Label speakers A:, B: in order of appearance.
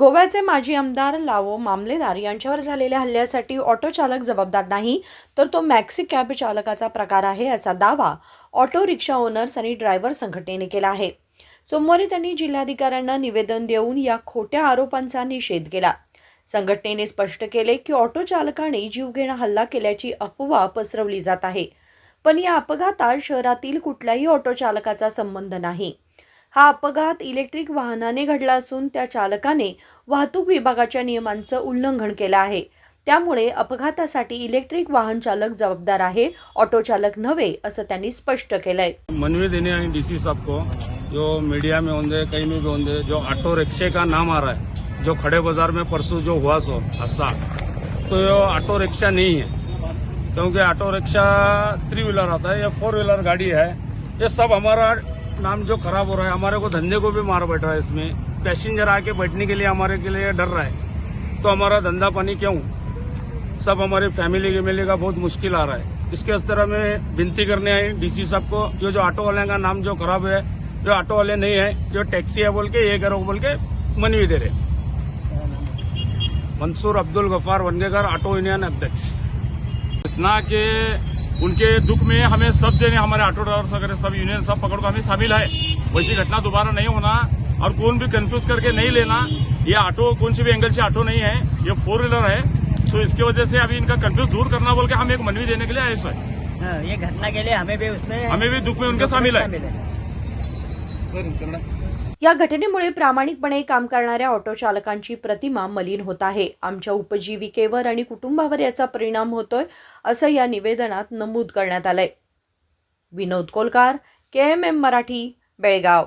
A: गोव्याचे माजी आमदार लावो मामलेदार यांच्यावर झालेल्या हल्ल्यासाठी ऑटो चालक जबाबदार नाही तर तो मॅक्सी कॅब चालकाचा प्रकार आहे असा दावा ऑटो रिक्षा ओनर्स आणि ड्रायव्हर संघटनेने केला आहे. सोमवारी त्यांनी जिल्हाधिकाऱ्यांना निवेदन देऊन या खोट्या आरोपांचा निषेध केला. संघटनेने स्पष्ट केले की ऑटो चालकाने जीवघेणा हल्ला केल्याची अफवा पसरवली जात आहे. पण या अपघातात शहरातील कुठल्याही ऑटो चालकाचा संबंध नाही. हा अपघात इलेक्ट्रिक वाहनाने घडला असून त्या चालकाने वाहतूक विभागाच्या नियमांचं उल्लंघन केलं आहे. त्यामुळे अपघातासाठी इलेक्ट्रिक वाहन चालक जबाबदार आहे ऑटो चालक नव्हे असं त्यांनी स्पष्ट केलंय.
B: मनवी देने आणि डीसी साहब को जो मीडिया में होंगे कहीं में भी होंगे जो ऑटो रिक्शे का नाम आ रहा है जो खड़े बाजार में परसों जो हुआ सो हादसा तो ये ऑटो रिक्शा नहीं है क्योंकि ऑटो रिक्शा थ्री व्हीलर आता है या फोर व्हीलर गाड़ी है ये सब हमारा नाम जो खराब हो रहा है, हमारे को धंधे को भी मार बैठ रहा है इसमें। पैसेंजर आके बैठने के लिए हमारे के लिए डर रहा है। तो हमारा धंधा पानी क्यों? सब हमारी फैमिली के का बहुत मुश्किल आ रहा है। इसके इस तरह में विनती करने आई डीसी साहब को, ये जो ऑटो वाले का नाम जो खराब है जो ऑटो वाले नहीं है जो टैक्सी है बोल के, ये करो बोल के मनवी दे रहे मंसूर अब्दुल गफार वनगेकर ऑटो यूनियन अध्यक्ष।
C: इतना कि उनके दुख में हमें सब देने हमारे ऑटो ड्राइवर्स वगैरह सब यूनियन सब पकड़ को हमें शामिल है। वैसी घटना दोबारा नहीं होना और कौन भी कंफ्यूज करके नहीं लेना ये ऑटो कौन सी भी एंगल से ऑटो नहीं है ये फोर व्हीलर है। तो इसकी वजह से अभी इनका कंफ्यूज दूर करना बोल के हम एक मनवी देने के लिए आए सर
D: हाँ, ये घटना के लिए हमें भी उसमें
C: हमें भी दुख में उनके शामिल है।
A: या घटनेमुळे प्रामाणिकपणे काम करणाऱ्या ऑटो चालकांची प्रतिमा मलिन होत आहे. आमच्या उपजीविकेवर आणि कुटुंबावर याचा परिणाम होतोय असं या निवेदनात नमूद करण्यात आलंय. Vinod Kolkar K M M Marathi Belgaum.